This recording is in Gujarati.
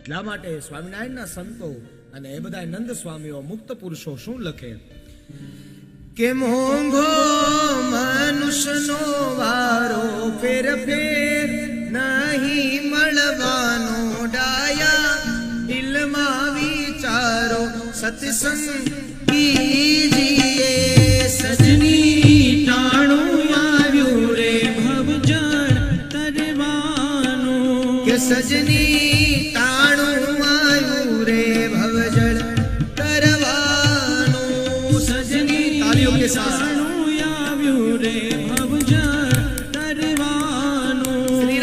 એટલા માટે સ્વામિનારાયણના સંતો અને એ બધા નંદ સ્વામીઓ મુક્ત પુરુષો શું લખે? કે મોંઘો મનુષ્યનો વારો ફેર ફેર નહીં મળવાનો ડાયા? દિલમાં વિચારો સત્સંગ કીજીએ સજની ટાણું આવ્યું રે ભવજન તરવાનું. કે સજની કે સાણું આવ્યું રે ભવજા તરવાનું શ્રી